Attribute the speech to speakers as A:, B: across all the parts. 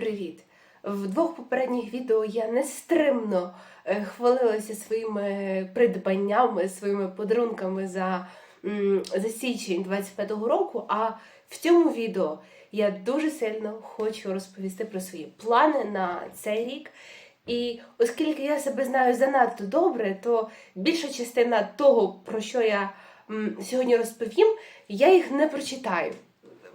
A: Привіт! В двох попередніх відео я нестримно е, хвалилася своїми придбаннями, своїми подарунками за, за січень 25-го року. А в цьому відео я дуже сильно хочу розповісти про свої плани на цей рік. І оскільки я себе знаю занадто добре, то більша частина того, про що я сьогодні розповім, я їх не прочитаю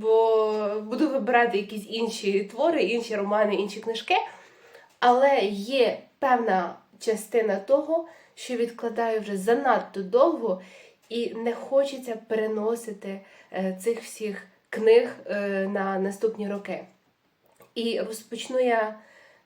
A: бо буду вибирати якісь інші твори, інші романи, інші книжки. Але є певна частина того, що відкладаю вже занадто довго, і не хочеться переносити е, цих всіх книг е, на наступні роки. І розпочну я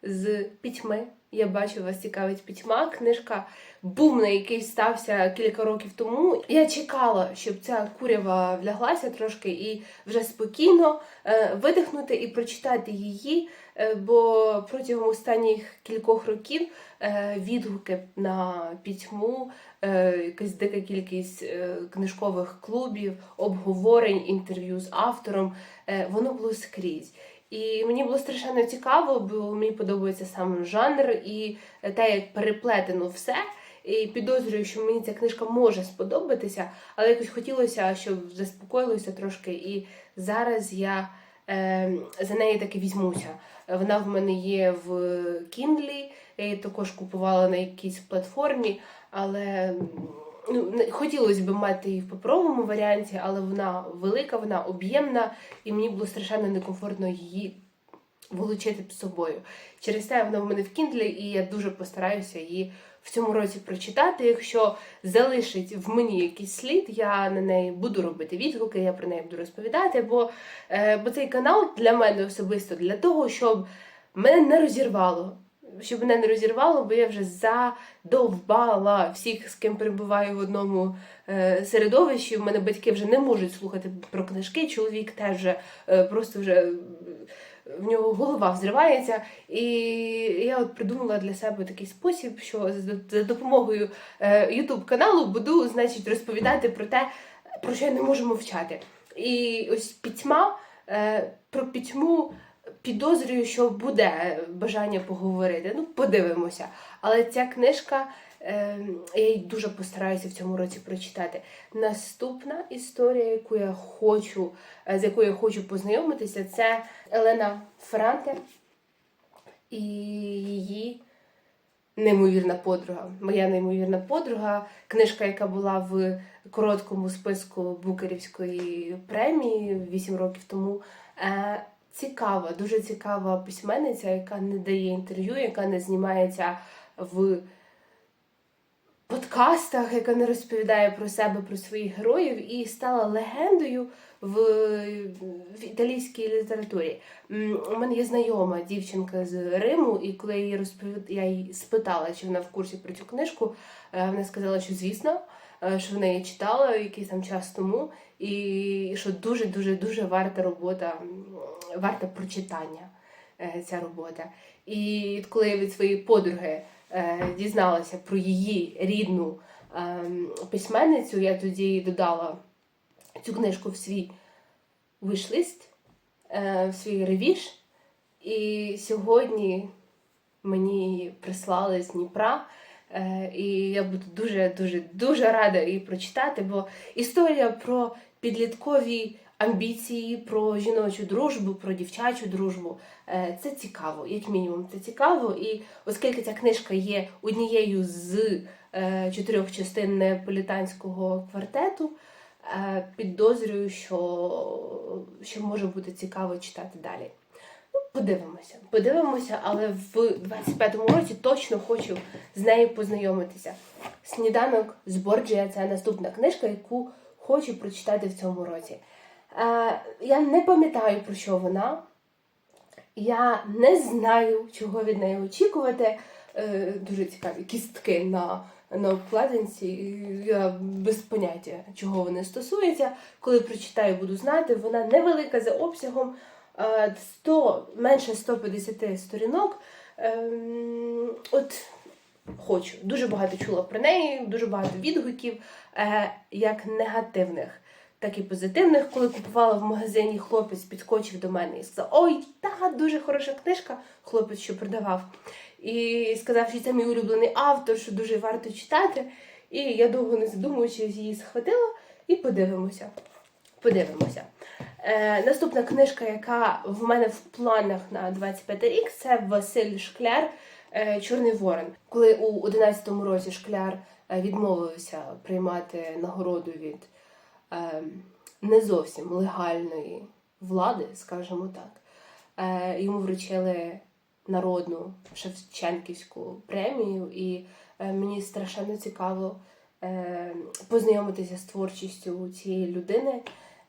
A: з пітьми. Я бачу, вас цікавить пітьма. Книжка бум, на який стався кілька років тому. Я чекала, щоб ця курява вляглася трошки і вже спокійно е, видихнути і прочитати її. е, бо протягом останніх кількох років е, відгуки на пітьму, якась дика кількість книжкових клубів, обговорень, інтерв'ю з автором, воно було скрізь. І мені було страшенно цікаво, бо мені подобається сам жанр і те, як переплетено все. І підозрюю, що мені ця книжка може сподобатися, але якось хотілося, щоб заспокоїлося трошки. І зараз я е, за неї таки візьмуся. Вона в мене є в Kindle, я її також купувала на якійсь платформі, але хотілося б мати її в паперовому варіанті, але вона велика, вона об'ємна, і мені було страшенно некомфортно її волочити з собою. Через те вона в мене в Kindle, і я дуже постараюся її в цьому році прочитати. Якщо залишить в мені якийсь слід, я на неї буду робити відгуки, я про неї буду розповідати. Бо, е, бо цей канал для мене особисто для того, щоб мене не розірвало. Щоб мене не розірвало, бо я вже задовбала всіх, з ким перебуваю в одному е, середовищі. У мене батьки вже не можуть слухати про книжки. Чоловік теж вже, е, просто вже е, в нього голова взривається. І я от придумала для себе такий спосіб, що за, допомогою YouTube каналу буду, значить, розповідати про те, про що я не можу мовчати. І ось пітьма про пітьму. Підозрюю, що буде бажання поговорити. Ну, подивимося. Але ця книжка, е, я її дуже постараюся в цьому році прочитати. Наступна історія, яку я хочу, е, з якою я хочу познайомитися, це Елена Франте і її неймовірна подруга. Моя неймовірна подруга, книжка, яка була в короткому списку Букерівської премії 8 років тому. Цікава, дуже цікава письменниця, яка не дає інтерв'ю, яка не знімається в подкастах, яка не розповідає про себе, про своїх героїв, і стала легендою в, в італійській літературі. У мене є знайома дівчинка з Риму, і коли я їй розповід... я її спитала, чи вона в курсі про цю книжку, е, вона сказала, що звісно, що вона її читала якийсь там час тому, і що дуже дуже варта робота, варта прочитання е, ця робота. І коли я від своєї подруги е, дізналася про її рідну письменницю, я тоді додала цю книжку в свій вишлист, е, в свій ревіж. І сьогодні мені прислали з Дніпра. Е, І я буду дуже дуже рада її прочитати, бо історія про підліткові амбіції, про жіночу дружбу, про дівчачу дружбу е, це цікаво, як мінімум, це цікаво. І оскільки ця книжка є однією з е, чотирьох частин неаполітанського квартету, підозрюю, що, що може бути цікаво читати далі. Ну, подивимося, подивимося, але в 25-му році точно хочу з нею познайомитися. Сніданок з Борджія це наступна книжка, яку хочу прочитати в цьому році. Е, я не пам'ятаю, про що вона. Я не знаю, чого від неї очікувати. Е, дуже цікаві кістки на, на обкладинці. Я без поняття, чого вони стосуються. Коли прочитаю, буду знати. Вона невелика за обсягом, 100, менше 150 сторінок. Ем, От хочу. Дуже багато чула про неї, дуже багато відгуків, е, як негативних. так і позитивних. Коли купувала в магазині, хлопець підскочив до мене і сказав: Ой, та дуже хороша книжка, хлопець, що продавав. І сказав, що це мій улюблений автор, що дуже варто читати. І я довго не задумуючись, її схватила і подивимося. Подивимося. Е, наступна книжка, яка в мене в планах на 25 рік, це Василь Шкляр е, Чорний Ворон. Коли у 11-му році Шкляр е, відмовився приймати нагороду від е, не зовсім легальної влади, скажімо так, е, йому вручили народну Шевченківську премію, і е, мені страшенно цікаво е, познайомитися з творчістю цієї людини.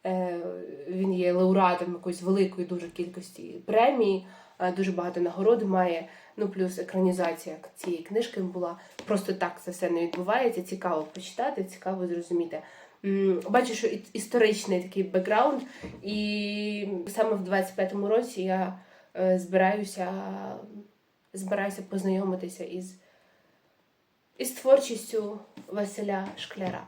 A: Е, Він є лауреатом якоїсь великої дуже кількості премій, е, дуже багато нагород має. Ну, плюс екранізація цієї книжки була. Просто так це все не відбувається. Цікаво почитати, цікаво зрозуміти. Бачу, що історичний такий бекграунд, і саме в 25-му році я е, збираюся, збираюся познайомитися із, із творчістю Василя Шкляра.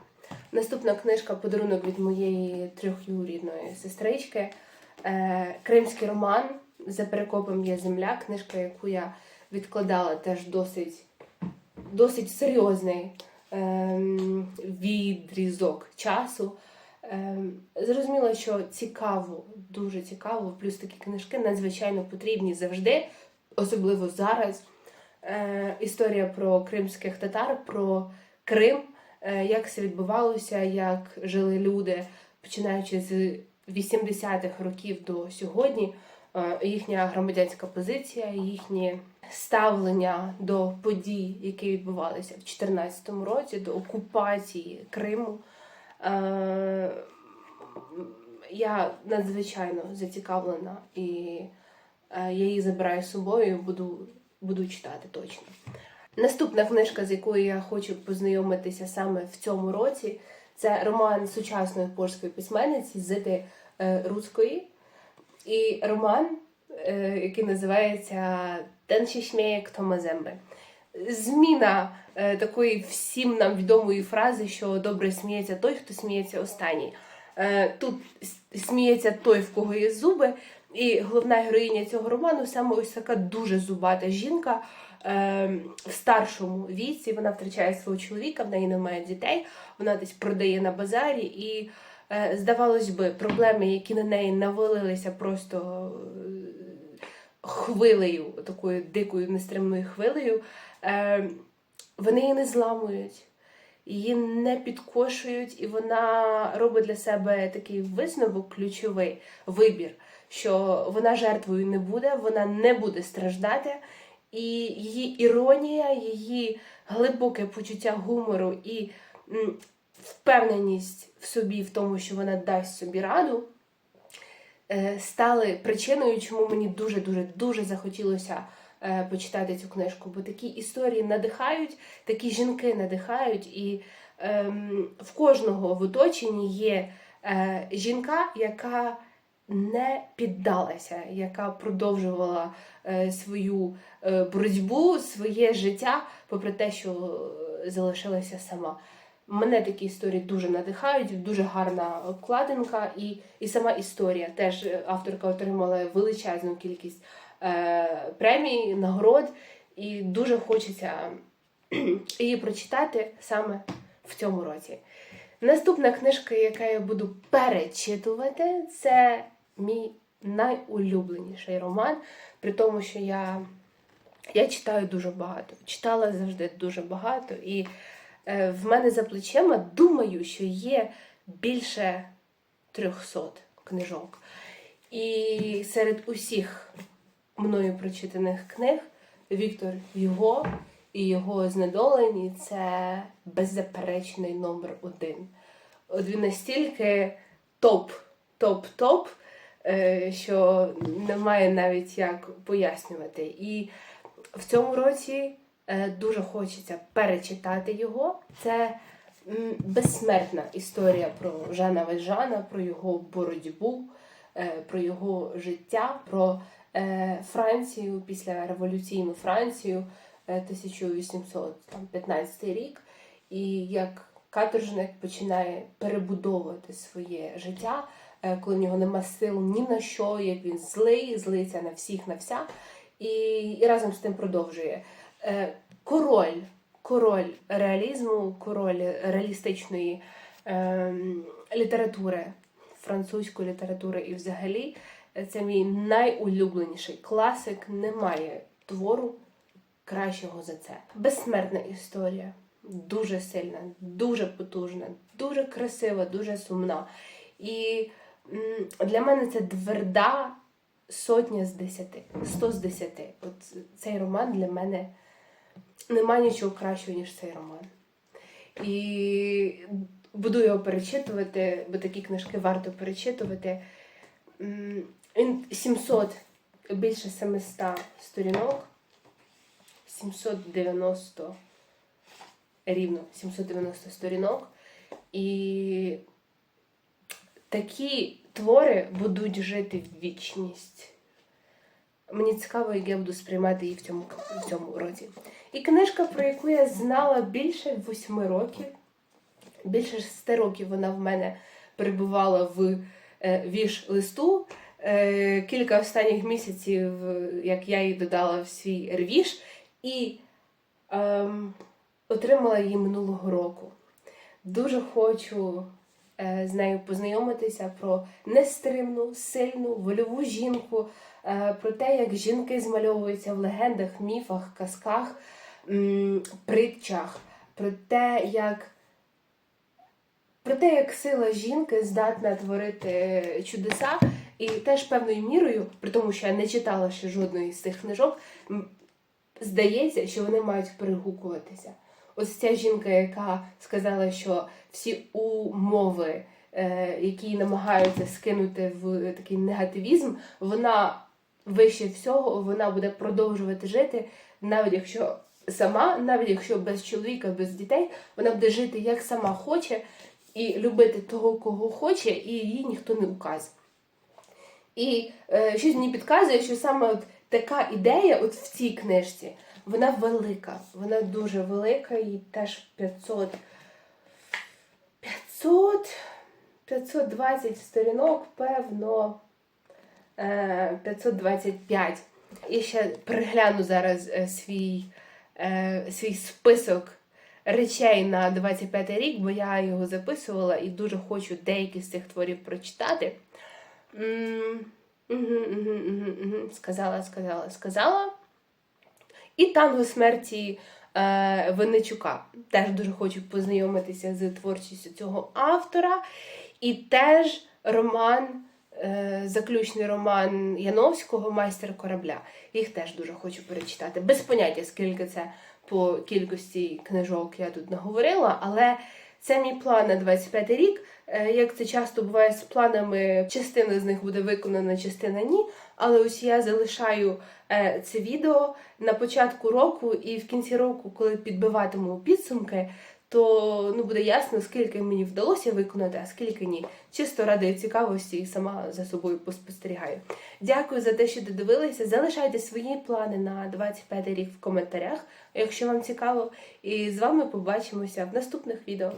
A: Наступна книжка подарунок від моєї трьохюрідної сестрички. Е, Кримський роман за перекопом є земля. Книжка, яку я відкладала теж досить, досить серйозний ем, відрізок часу. Ем, зрозуміло, що цікаво, дуже цікаво, плюс такі книжки надзвичайно потрібні завжди, особливо зараз. Е, історія про кримських татар, про Крим, як все відбувалося, як жили люди, починаючи з 80-х років до сьогодні, е, їхня громадянська позиція, їхнє ставлення до подій, які відбувалися в 2014 році, до окупації Криму. Е, Я надзвичайно зацікавлена і е, я її забираю з собою буду, буду читати точно. Наступна книжка, з якою я хочу познайомитися саме в цьому році, це роман сучасної польської письменниці Зити е, Руцької. І роман, е, який називається się śmieje, kto ma. Зміна е, такої всім нам відомої фрази, що добре сміється той, хто сміється останній. Тут сміється той, в кого є зуби, і головна героїня цього роману саме ось така дуже зубата жінка в старшому віці. Вона втрачає свого чоловіка, в неї немає дітей, вона десь продає на базарі і. е, Здавалось би, проблеми, які на неї навалилися просто е, хвилею, такою дикою нестримною хвилею, е, вони її не зламують, її не підкошують, і вона робить для себе такий висновок, ключовий вибір, що вона жертвою не буде, вона не буде страждати, і її іронія, її глибоке почуття гумору і впевненість в собі, в тому, що вона дасть собі раду е, стали причиною, чому мені дуже дуже дуже захотілося е, почитати цю книжку. Бо такі історії надихають, такі жінки надихають, і ем, в кожного в оточенні є е, жінка, яка не піддалася, яка продовжувала е, свою е, боротьбу, своє життя, попри те, що е, залишилася сама. Мене такі історії дуже надихають, дуже гарна обкладинка, і, і сама історія. Теж авторка отримала величезну кількість е, премій, нагород, і дуже хочеться її прочитати саме в цьому році. Наступна книжка, яка я буду перечитувати, це мій найулюбленіший роман, при тому, що я, я читаю дуже багато, читала завжди дуже багато. І е, в мене за плечима думаю, що є більше 300 книжок. І серед усіх мною прочитаних книг Віктор Юго і його знедолені це беззаперечний номер один. От він настільки топ, топ, топ, що немає навіть як пояснювати. І в цьому році е, дуже хочеться перечитати його. Це безсмертна історія про Жана Вальжана, про його боротьбу, е, про його життя, про е, Францію після революційну Францію е, 1815 рік. І як каторжник починає перебудовувати своє життя, е, коли в нього нема сил ні на що, як він злий, злиться на всіх, на вся, і, і разом з тим продовжує. Е, Король, король реалізму, король реалістичної ем, літератури, французької літератури і взагалі. е, Це мій найулюбленіший класик. Немає твору кращого за це. Безсмертна історія. Дуже сильна, дуже потужна, дуже красива, дуже сумна. І для мене це тверда сотня з десяти, сто з десяти. От цей роман для мене немає нічого кращого, ніж цей роман. І буду його перечитувати, бо такі книжки варто перечитувати. Він 700, більше 700 сторінок. 790 рівно 790 сторінок. І такі твори будуть жити в вічність. Мені цікаво, як я буду сприймати її в цьому, в цьому році. І книжка, про яку я знала більше восьми років. Більше шести років вона в мене перебувала в е, віш-листу. Е, кілька останніх місяців, е, як я її додала в свій ревіш, і ем, отримала її минулого року. Дуже хочу е, з нею познайомитися про нестримну, сильну, вольову жінку, е, про те, як жінки змальовуються в легендах, міфах, казках, притчах, про те, як про те, як сила жінки здатна творити чудеса, і теж певною мірою, при тому, що я не читала ще жодної з цих книжок, здається, що вони мають перегукуватися. Ось ця жінка, яка сказала, що всі умови, е, які намагаються скинути в такий негативізм, вона вище всього, вона буде продовжувати жити, навіть якщо сама, навіть якщо без чоловіка, без дітей, вона буде жити як сама хоче і любити того, кого хоче, і їй ніхто не указує. І е, щось мені підказує, що саме от така ідея, от в цій книжці, вона велика, вона дуже велика, і теж 500, 500, 520 сторінок, певно, е, 525. І ще перегляну зараз е, свій, е, свій список речей на 25 рік, бо я його записувала і дуже хочу деякі з цих творів прочитати. Сказала, сказала, сказала. І танго смерті е, Винничука. Теж дуже хочу познайомитися з творчістю цього автора. І теж роман, е, заключний роман Яновського Майстер корабля. Їх теж дуже хочу перечитати. Без поняття, скільки це по кількості книжок я тут наговорила, але це мій план на 25 рік. Е, Як це часто буває з планами, частина з них буде виконана, частина ні. Але ось я залишаю е, це відео на початку року і в кінці року, коли підбиватиму підсумки, то ну, буде ясно, скільки мені вдалося виконати, а скільки ні. Чисто ради цікавості і сама за собою поспостерігаю. Дякую за те, що додивилися. Залишайте свої плани на 25 рік в коментарях, якщо вам цікаво. І з вами побачимося в наступних відео.